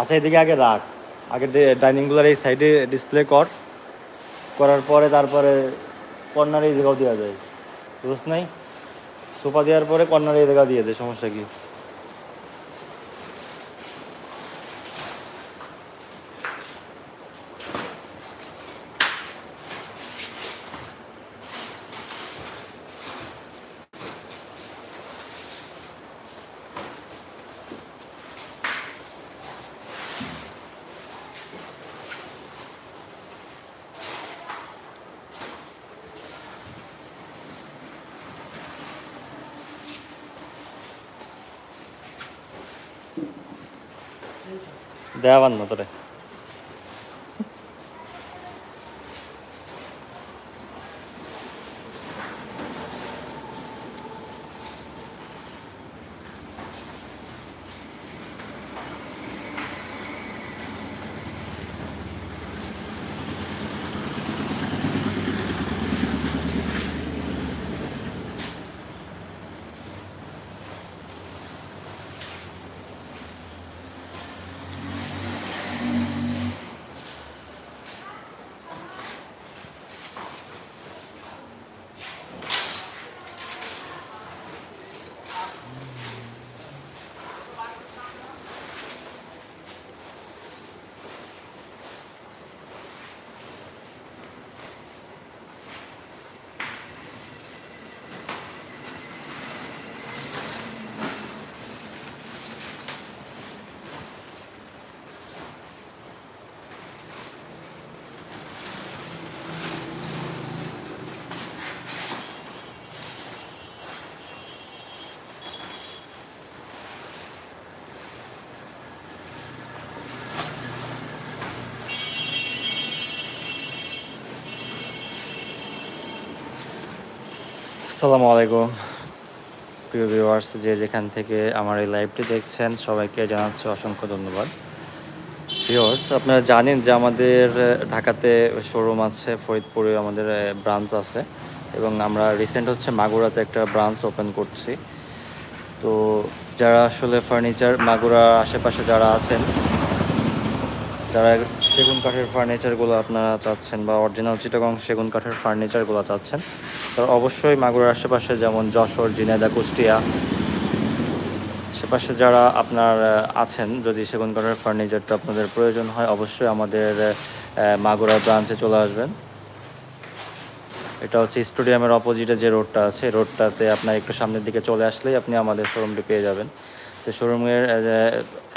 আচ্ছা এদিকে আগে রাখ। আগে ডাইনিংগুলোর এই সাইডে ডিসপ্লে কর। করার পরে তারপরে কর্নারে এই জায়গাও দেওয়া যায় বুঝ নাই? সোফা দেওয়ার পরে কর্নারে এই জায়গা দিয়ে দেয় সমস্যা কি? দেওয়ান না তোরে আসসালামু আলাইকুম। প্রিয় ভিউয়ার্স যে যেখান থেকে আমার এই লাইভটি দেখছেন, সবাইকে জানাচ্ছি অসংখ্য ধন্যবাদ। ভিউয়ার্স আপনারা জানেন যে আমাদের ঢাকাতে শোরুম আছে, ফরিদপুরে আমাদের ব্রাঞ্চ আছে, এবং আমরা রিসেন্ট হচ্ছে মাগুরাতে একটা ব্রাঞ্চ ওপেন করছি। তো যারা আসলে ফার্নিচার মাগুরার আশেপাশে যারা আছেন যারা সেগুন কাঠের ফার্নিচারগুলো আপনারা চাচ্ছেন বা অরিজিনাল চিটাগং সেগুন কাঠের ফার্নিচারগুলো চাচ্ছেন তারা অবশ্যই মাগুরার আশেপাশে যেমন যশোর জিনেদা কুষ্টিয়া, আশেপাশে যারা আপনার আছেন, যদি সেগুন কাঠের ফার্নিচারটা আপনাদের প্রয়োজন হয়, অবশ্যই আমাদের মাগুরা ব্রাঞ্চে চলে আসবেন। এটা হচ্ছে স্টেডিয়ামের অপোজিটে যে রোডটা আছে রোডটাতে আপনার একটু সামনের দিকে চলে আসলেই আপনি আমাদের শোরুমটি পেয়ে যাবেন। তো শোরুমের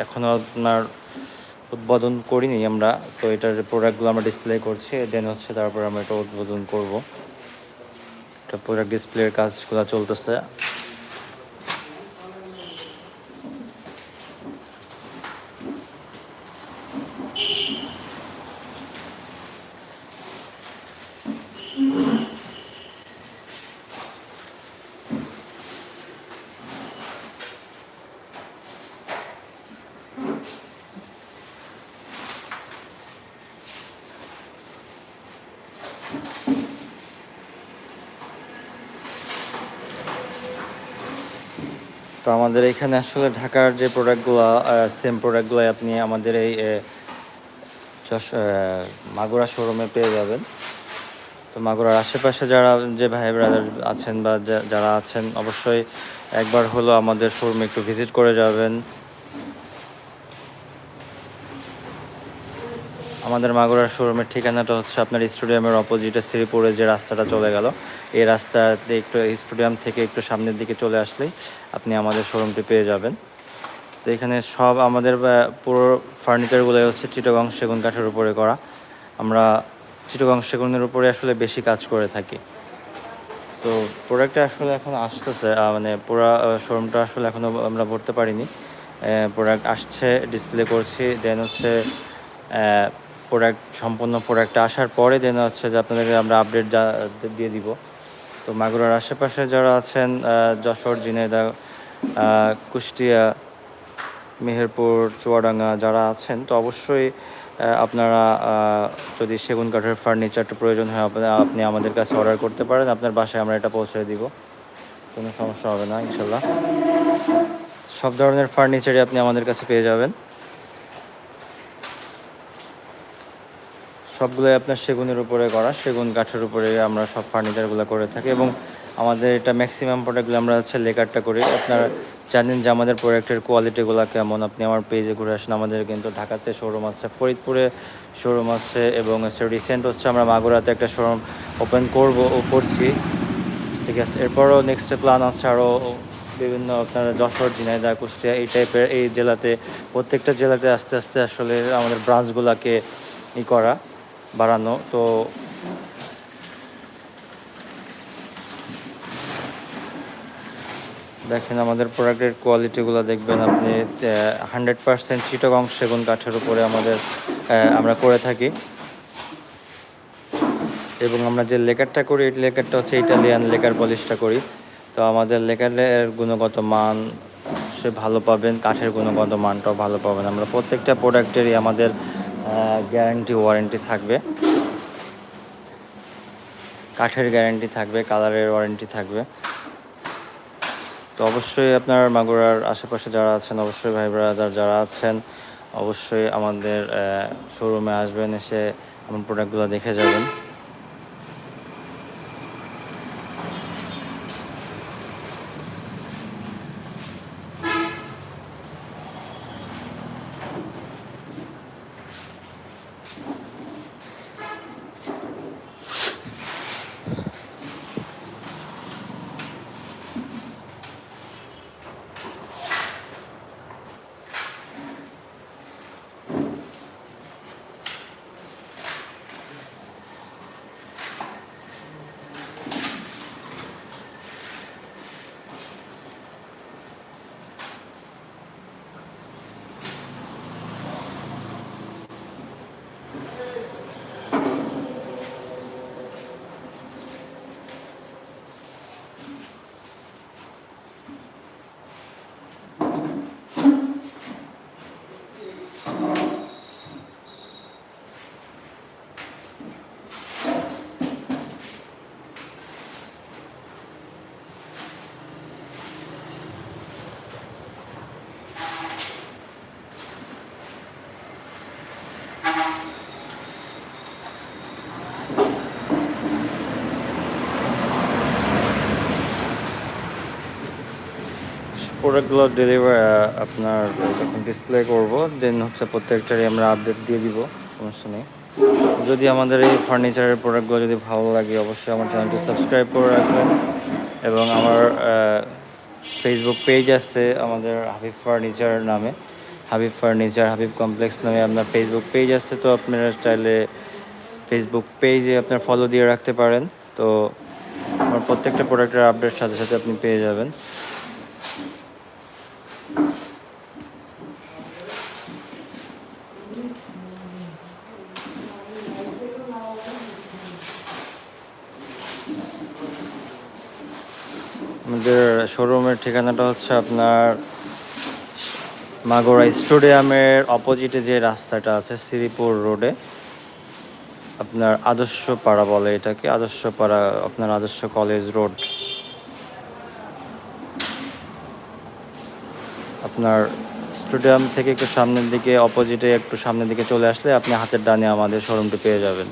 এখনও আপনার উদ্বোধন করিনি আমরা, তো এটার প্রোডাক্টগুলো আমরা ডিসপ্লে করছি দেন হচ্ছে তারপর আমরা এটা উদ্বোধন করব। এটা প্রোডাক্ট ডিসপ্লের কাজগুলো চলতেছে। তো আমাদের এখানে আসলে ঢাকার যে প্রোডাক্টগুলো সেম প্রোডাক্টগুলো আপনি আমাদের এই মাগুরা শোরুমে পেয়ে যাবেন। তো মাগুরার আশেপাশে যারা, যে ভাই ব্রাদার আছেন বা যারা আছেন, অবশ্যই একবার হলো আমাদের শোরুমে একটু ভিজিট করে যাবেন। আমাদের মাগুরার শোরুমের ঠিকানাটা হচ্ছে আপনার স্টেডিয়ামের অপোজিটে শ্রীপুরে যে রাস্তাটা চলে গেল। এই রাস্তাতে একটু স্টেডিয়াম থেকে একটু সামনের দিকে চলে আসলেই আপনি আমাদের শোরুমটি পেয়ে যাবেন। তো এখানে সব আমাদের পুরো ফার্নিচারগুলো হচ্ছে চিটগং সেগুন কাঠের উপরে করা। আমরা চিটগং সেগুনের উপরে আসলে বেশি কাজ করে থাকি। তো প্রোডাক্টটা আসলে এখন আসতেছে মানে পুরো শোরুমটা আসলে এখনও আমরা ভরতে পারিনি। প্রোডাক্ট আসছে ডিসপ্লে করছি দেন হচ্ছে প্রোডাক্ট সম্পূর্ণ প্রোডাক্টটা আসার পরে দেন হচ্ছে যে আপনাদেরকে আমরা আপডেট দিয়ে দিব। তো মাগুরার আশেপাশে যারা আছেন যশোর জিনেদা কুষ্টিয়া, মেহেরপুর, চুয়াডাঙ্গা যারা আছেন, তো অবশ্যই আপনারা যদি সেগুন কাঠের ফার্নিচারটা প্রয়োজন হয়, আপনি আমাদের কাছে অর্ডার করতে পারেন। আপনার বাসায় আমরা এটা পৌঁছে দিব। কোনো সমস্যা হবে না, ইনশাল্লাহ। সব ধরনের ফার্নিচারই আপনি আমাদের কাছে পেয়ে যাবেন। সবগুলোই আপনার সেগুনের উপরে করা, সেগুন গাছের উপরে আমরা সব ফার্নিচারগুলো করে থাকি এবং আমাদের এটা ম্যাক্সিমাম প্রোডাক্টগুলো আমরা হচ্ছে লেকারটা করি। আপনারা জানেন যে আমাদের প্রোডাক্টের কোয়ালিটিগুলো কেমন। আপনি আমার পেজে ঘুরে আসেন, আমাদের কিন্তু ঢাকাতে শোরুম আছে, ফরিদপুরে শোরুম আছে এবং হচ্ছে রিসেন্ট হচ্ছে আমরা মাগুরাতে একটা শোরুম ওপেন করব ও করছি। ঠিক আছে, এরপরও নেক্সট প্ল্যান আছে আরও বিভিন্ন আপনার যশোর, ঝিনাইদহ, কুষ্টিয়া এই টাইপের এই জেলাতে, প্রত্যেকটা জেলাতে আস্তে আস্তে আসলে আমাদের ব্রাঞ্চগুলোকে ই করা। বাড়ানো, তো দেখেন আমাদের প্রোডাক্টের কোয়ালিটিগুলো দেখবেন আপনি হান্ড্রেড পার্সেন্ট চিটগং সেগুন কাঠের উপরে আমাদের আমরা করে থাকি। এবং আমরা যে লেকারটা করি, এই লেকারটা হচ্ছে ইটালিয়ান লেকার পলিশটা করি। তো আমাদের লেকারের গুণগত মান সে ভালো পাবেন, কাঠের গুণগত মানটাও ভালো পাবেন। আমরা প্রত্যেকটা প্রোডাক্টেরই আমাদের গ্যারান্টি ওয়ারেন্টি থাকবে। কাঠের গ্যারান্টি থাকবে কালারের ওয়ারেন্টি থাকবে। তো অবশ্যই আপনার মাগুরার আশেপাশে যারা আছেন, অবশ্যই ভাই ব্রাদার যারা আছেন, অবশ্যই আমাদের শোরুমে আসবেন, এসে আমার প্রোডাক্টগুলো দেখে যাবেন। প্রোডাক্টগুলো ডেলিভার আপনার যখন ডিসপ্লে করব দেন হচ্ছে প্রত্যেকটারই আমরা আপডেট দিয়ে দিব, সমস্যা নেই। যদি আমাদের এই ফার্নিচারের প্রোডাক্টগুলো যদি ভালো লাগে, অবশ্যই আমার চ্যানেলটি সাবস্ক্রাইব করে রাখবেন। এবং আমার ফেসবুক পেজ আছে আমাদের হাবিব ফার্নিচার নামে। হাবিব ফার্নিচার হাবিব কমপ্লেক্স নামে আপনার ফেসবুক পেজ আছে, তো আপনারা চাইলে ফেসবুক পেজে আপনার ফলো দিয়ে রাখতে পারেন। তো আমার প্রত্যেকটা প্রোডাক্টের আপডেট সাথে সাথে আপনি পেয়ে যাবেন। আমাদের শোরুমের ঠিকানাটা হচ্ছে আপনার মাগুরা স্টেডিয়ামের অপোজিটে যে রাস্তাটা আছে শ্রীপুর রোডে আপনার আদর্শ পাড়া বলে এটাকে আদর্শ পাড়া আপনার আদর্শ কলেজ রোড আপনার স্টেডিয়াম থেকে একটু সামনের দিকে অপোজিটে একটু সামনের দিকে চলে আসলে আপনি হাতের ডানে আমাদের শোরুমটি পেয়ে যাবেন।